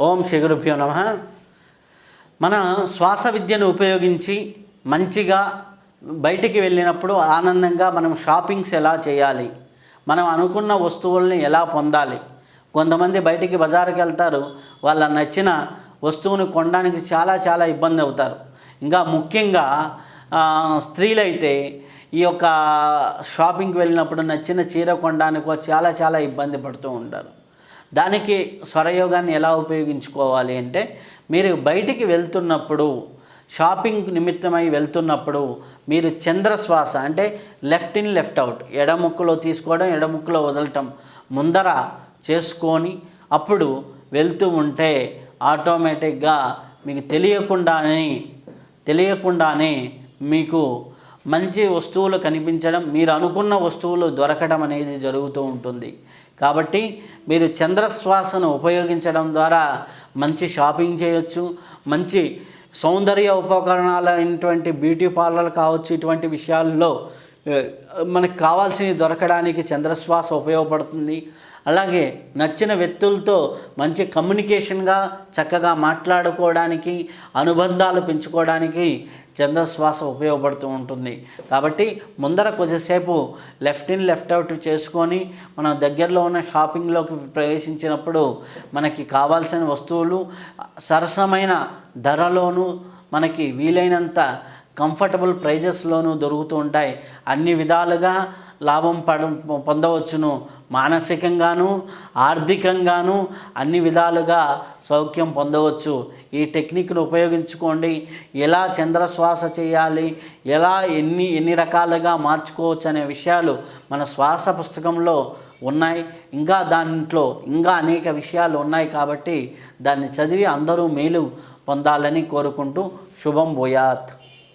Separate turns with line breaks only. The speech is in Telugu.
ఓం శ్రీ గురుభ్యో నమ. మన శ్వాస విద్యను ఉపయోగించి మంచిగా బయటికి వెళ్ళినప్పుడు ఆనందంగా మనం షాపింగ్స్ ఎలా చేయాలి మనం అనుకున్న వస్తువుల్ని ఎలా పొందాలి. కొంతమంది బయటికి బజారుకి వెళ్తారు వాళ్ళ నచ్చిన వస్తువును కొనడానికి చాలా చాలా ఇబ్బంది అవుతారు. ఇంకా ముఖ్యంగా స్త్రీలైతే ఈ యొక్క షాపింగ్కి వెళ్ళినప్పుడు నచ్చిన చీర కొనడానికో చాలా చాలా ఇబ్బంది పడుతూ ఉంటారు. దానికి స్వరయోగాన్ని ఎలా ఉపయోగించుకోవాలి అంటే మీరు బయటికి వెళ్తున్నప్పుడు షాపింగ్ నిమిత్తమై వెళ్తున్నప్పుడు మీరు చంద్రశ్వాస అంటే లెఫ్ట్ ఇన్ లెఫ్ట్ అవుట్ ఎడముక్కులో తీసుకోవడం ఎడముక్కులో వదలటం ముందర చేసుకొని అప్పుడు వెళ్తూ ఉంటే ఆటోమేటిక్గా మీకు తెలియకుండానే తెలియకుండానే మీకు మంచి వస్తువులు కనిపించడం మీరు అనుకున్న వస్తువులు దొరకడం అనేది జరుగుతూ ఉంటుంది. కాబట్టి మీరు చంద్రశ్వాసను ఉపయోగించడం ద్వారా మంచి షాపింగ్ చేయొచ్చు మంచి సౌందర్య ఉపకరణాలైనటువంటి బ్యూటీ పార్లర్ కావచ్చు ఇటువంటి విషయాల్లో మనకు కావాల్సినవి దొరకడానికి చంద్రశ్వాస ఉపయోగపడుతుంది. అలాగే నచ్చిన వ్యక్తులతో మంచి కమ్యూనికేషన్గా చక్కగా మాట్లాడుకోవడానికి అనుబంధాలు పెంచుకోవడానికి చంద్రశ్వాస ఉపయోగపడుతూ ఉంటుంది. కాబట్టి ముందర కొద్దిసేపు లెఫ్ట్ ఇన్ లెఫ్ట్ అవుట్ చేసుకొని మనం దగ్గరలో ఉన్న షాపింగ్లోకి ప్రవేశించినప్పుడు మనకి కావాల్సిన వస్తువులు సరసమైన ధరలోనూ మనకి వీలైనంత కంఫర్టబుల్ ప్రైజెస్లోనూ దొరుకుతూ ఉంటాయి. అన్ని విధాలుగా లాభం పడ పొందవచ్చును. మానసికంగాను ఆర్థికంగాను అన్ని విధాలుగా సౌఖ్యం పొందవచ్చు. ఈ టెక్నిక్ను ఉపయోగించుకోండి. ఎలా చంద్రశ్వాస చేయాలి? ఎలా ఎన్ని ఎన్ని రకాలుగా మార్చుకోవచ్చు అనే విషయాలు మన శ్వాస పుస్తకంలో ఉన్నాయి. ఇంకా దాంట్లో ఇంకా అనేక విషయాలు ఉన్నాయి కాబట్టి దాన్ని చదివి అందరూ మేలు పొందాలని కోరుకుంటూ శుభం భూయాత్.